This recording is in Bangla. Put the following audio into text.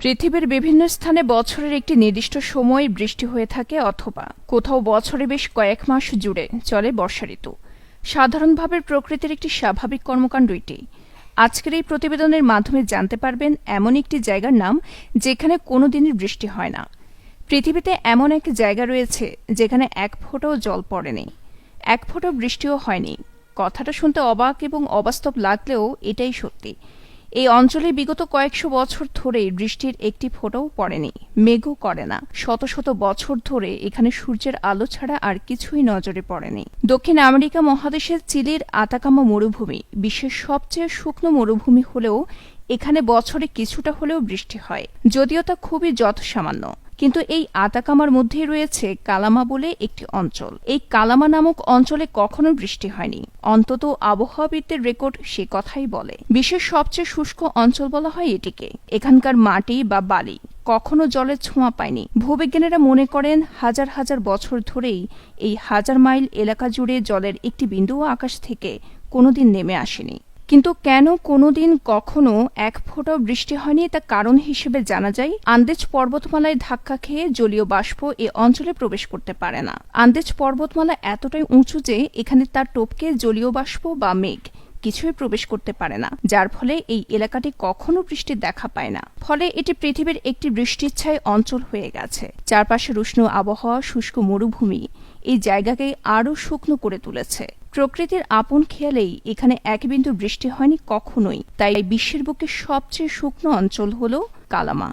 পৃথিবীর বিভিন্ন স্থানে বছরের একটি নির্দিষ্ট সময়ে বৃষ্টি হয়ে থাকে অথবা কোথাও বছরে বেশ কয়েক মাস জুড়ে চলে বর্ষা ঋতু। সাধারণভাবে প্রকৃতির একটি স্বাভাবিক কর্মকাণ্ড এটি। আজকের এই প্রতিবেদনের মাধ্যমে জানতে পারবেন এমন একটি জায়গার নাম যেখানে কোনোদিনই বৃষ্টি হয় না। পৃথিবীতে এমন এক জায়গা রয়েছে যেখানে এক ফোঁটাও জল পড়েনি। এক ফোঁটা বৃষ্টিও হয়নি। কথাটা শুনতে অবাক এবং অবাস্তব লাগলেও এটাই সত্যি। এই অঞ্চলে বিগত কয়েকশো বছর ধরে বৃষ্টির একটি ফোঁটাও পড়েনি, মেঘও করে না। শত শত বছর ধরে এখানে সূর্যের আলো ছাড়া আর কিছুই নজরে পড়েনি। দক্ষিণ আমেরিকা মহাদেশের চিলির আতাকামা মরুভূমি বিশ্বের সবচেয়ে শুকনো মরুভূমি হলেও এখানে বছরে কিছুটা হলেও বৃষ্টি হয়, যদিও তা খুবই যৎসামান্য। কিন্তু এই আতাকামার মধ্যেই রয়েছে কালামা বলে একটি অঞ্চল। এই কালামা নামক অঞ্চলে কখনো বৃষ্টি হয়নি। অন্তত আবহাওয়াবিদদের রেকর্ড সে কথাই বলে। বিশ্বের সবচেয়ে শুষ্ক অঞ্চল বলা হয় এটিকে। এখানকার মাটি বা বালি কখনো জলের ছোঁয়া পায়নি। ভূবিজ্ঞানীরা মনে করেন হাজার হাজার বছর ধরেই এই হাজার মাইল এলাকা জুড়ে জলের একটি বিন্দুও আকাশ থেকে কোনোদিন নেমে আসেনি। কিন্তু কেন কোনোদিন কখনো এক ফোঁটাও বৃষ্টি হয়নি তা কারণ হিসেবে জানা যায়, আন্দেজ পর্বতমালায় ধাক্কা খেয়ে জলীয় বাষ্প এ অঞ্চলে প্রবেশ করতে পারে না। আন্দেজ পর্বতমালা এতটাই উঁচু যে এখানে তার টোপকে জলীয় বাষ্প বা মেঘ। কিছুই প্রবেশ করতে পারে না, যার ফলে এই এলাকাটি কখনো বৃষ্টির দেখা পায় না। ফলে এটি পৃথিবীর একটি বৃষ্টিচ্ছায় অঞ্চল হয়ে গেছে। চারপাশের উষ্ণ আবহাওয়া, শুষ্ক মরুভূমি এই জায়গাকে আরও শুকনো করে তুলেছে। প্রকৃতির আপন খেয়ালেই এখানে এক বিন্দু বৃষ্টি হয়নি কখনোই, তাই বিশ্বের বুকে সবচেয়ে শুকনো অঞ্চল হল কালামা।